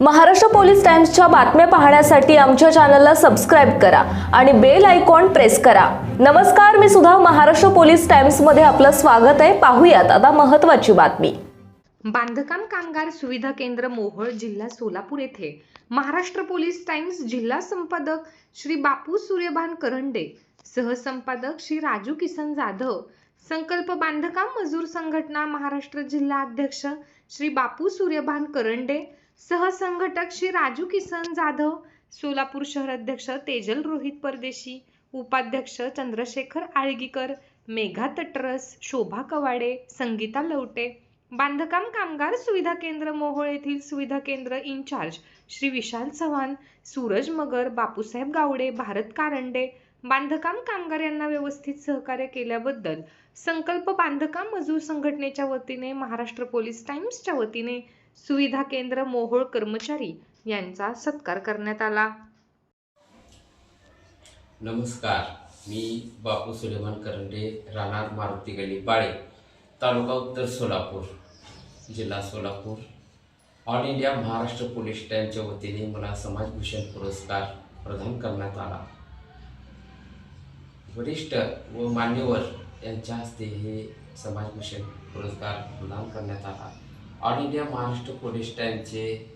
Maharashtra police टाइम्सच्या बातम्या पाहण्यासाठी आमच्या चॅनलला सबस्क्राईब करा आणि बेल आयकॉन प्रेस करा. नमस्कार मी सुद्धा महाराष्ट्र पोलीस टाइम्समध्ये आपलं स्वागत आहे. पाहूयात आता महत्त्वाची बातमी. बांधकाम कामगार सुविधा केंद्र मोहोळ जिल्हा सोलापूर येथे महाराष्ट्र पोलीस टाइम्स जिल्हा संपादक श्री बापू सूर्यभान करंडे सहसंपादक श्री राजू किसन जाधव संकल्प बांधकाम मजूर संघटना महाराष्ट्र जिल्हा अध्यक्ष श्री बापू सूर्यभान करंडे सहसंघटक श्री राजू किसन जाधव सोलापूर शहर अध्यक्ष तेजल रोहित परदेशी उपाध्यक्ष चंद्रशेखर आळगीकर मेघा तटरस शोभा कवाडे संगीता लवटे बांधकाम कामगार सुविधा केंद्र मोहोळ येथील सुविधा केंद्र इंचार्ज श्री विशाल चव्हाण सूरज मगर बापूसाहेब गावडे भारत कारंडे बांधकाम कामगार यांना व्यवस्थित सहकार्य केल्याबद्दल संकल्प बांधकाम मजूर संघटनेच्या वतीने महाराष्ट्र पोलीस टाइम्सच्या वतीने सुविधा केंद्र मोहोळ कर्मचारी यांचा सत्कार करण्यात आला. नमस्कार मी बापू सुलेमान करंडे राहणार मारुती गली बाळे तालुका उत्तर सोलापूर जिल्हा Solapur. All India Maharashtra police टाईमच्या वतीने मला समाजभूषण पुरस्कार प्रदान करण्यात आला. वरिष्ठ व मान्यवर यांच्या हस्ते हे समाजभूषण पुरस्कार प्रदान करण्यात आला. ऑल इंडिया महाराष्ट्र पोलीस टाईमचे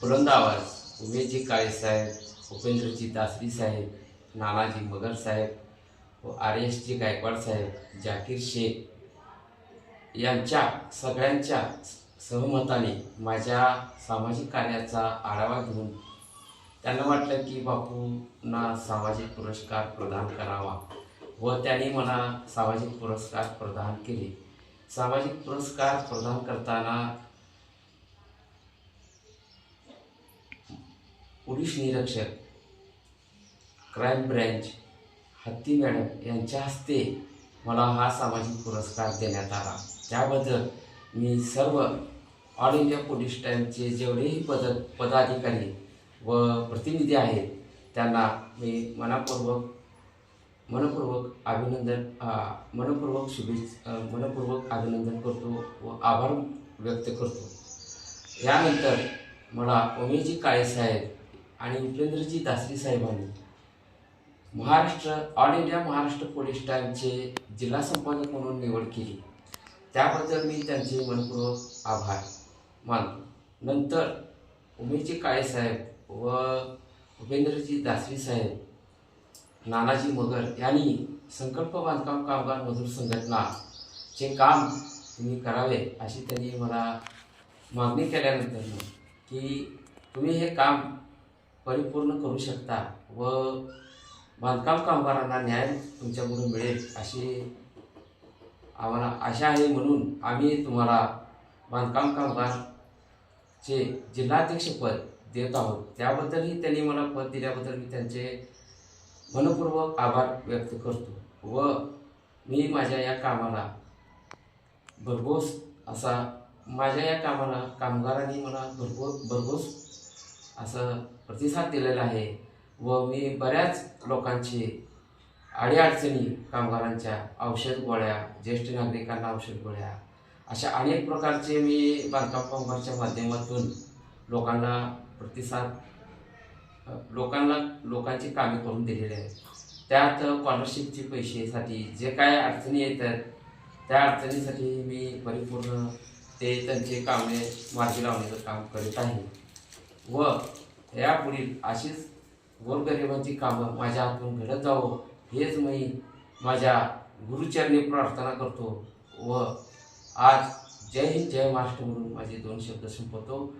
बुलंद आवाज उमेशजी काळेसाहेब उपेंद्रजी दासरी साहेब नानाजी मगर साहेब व आर एसजी गायकवाड साहेब जाकीर शेख यांच्या सगळ्यांच्या सहमताने माझ्या सामाजिक कार्याचा आढावा घेऊन त्यांना वाटलं की बापूंना सामाजिक पुरस्कार प्रदान करावा. व त्यांनी मला सामाजिक पुरस्कार प्रदान केले. सामाजिक पुरस्कार प्रदान करताना पोलीस निरीक्षक क्राईम ब्रँच हत्ती मॅडम यांच्या हस्ते मला हा सामाजिक पुरस्कार देण्यात आला. त्याबद्दल मी सर्व ऑल इंडिया पोलीस टाईमचे जेवढेही पद पदाधिकारी व प्रतिनिधी आहेत त्यांना मी मनापूर्वक मनपूर्वक अभिनंदन मनपूर्वक शुभेच्छा मनपूर्वक अभिनंदन करतो व आभार व्यक्त करतो. यानंतर मला उमेशजी काळेसाहेब आणि उपेंद्रजी दासरी साहेबांनी Maharashtra all India Maharashtra police टाईमचे जिल्हा संपादक म्हणून निवड केली. त्याबद्दल मी त्यांचे मनपूर्वक आभार मानतो. नंतर उमेशजी काळेसाहेब व उपेंद्रजी दासरी साहेब नानाजी मगर यांनी संकल्प बांधकाम कामगार मजूर संघटनाचे काम तुम्ही करावे अशी त्यांनी मला मागणी केल्यानंतर की तुम्ही हे काम परिपूर्ण करू शकता व बांधकाम कामगारांना न्याय तुमच्याकडून मिळेल अशी आम्हाला आशा आहे म्हणून आम्ही तुम्हाला बांधकाम कामगारचे जिल्हाध्यक्षपद देत आहोत. त्याबद्दलही त्यांनी मला पद दिल्याबद्दल मी त्यांचे मनपूर्वक आभार व्यक्त करतो व मी माझ्या या कामाला भरघोस असा माझ्या या कामाला कामगारांनी मला भरघोस भरघोस असं प्रतिसाद दिलेला आहे व मी बऱ्याच लोकांची अडीअडचणी कामगारांच्या औषध गोळ्या ज्येष्ठ नागरिकांना औषध गोळ्या अशा अनेक प्रकारचे मी बांधकाम कामगारच्या माध्यमातून लोकांना प्रतिसाद लोकांना लोकांची कामे करून दिलेली आहेत. त्यात स्कॉलरशिपचे पैसेसाठी जे काय अडचणी येतात त्या अडचणीसाठी मी परिपूर्ण ते त्यांचे कामे मार्गी लावण्याचं काम करीत आहे. व यापुढील अशीच गोरगरिबांची कामं माझ्या हातून घडत जावं हेच मी माझ्या गुरुचरणी प्रार्थना करतो. व आज जय हिंद जय महाराष्ट्र म्हणून माझे दोन शब्द संपवतो.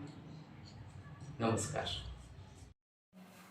नमस्कार.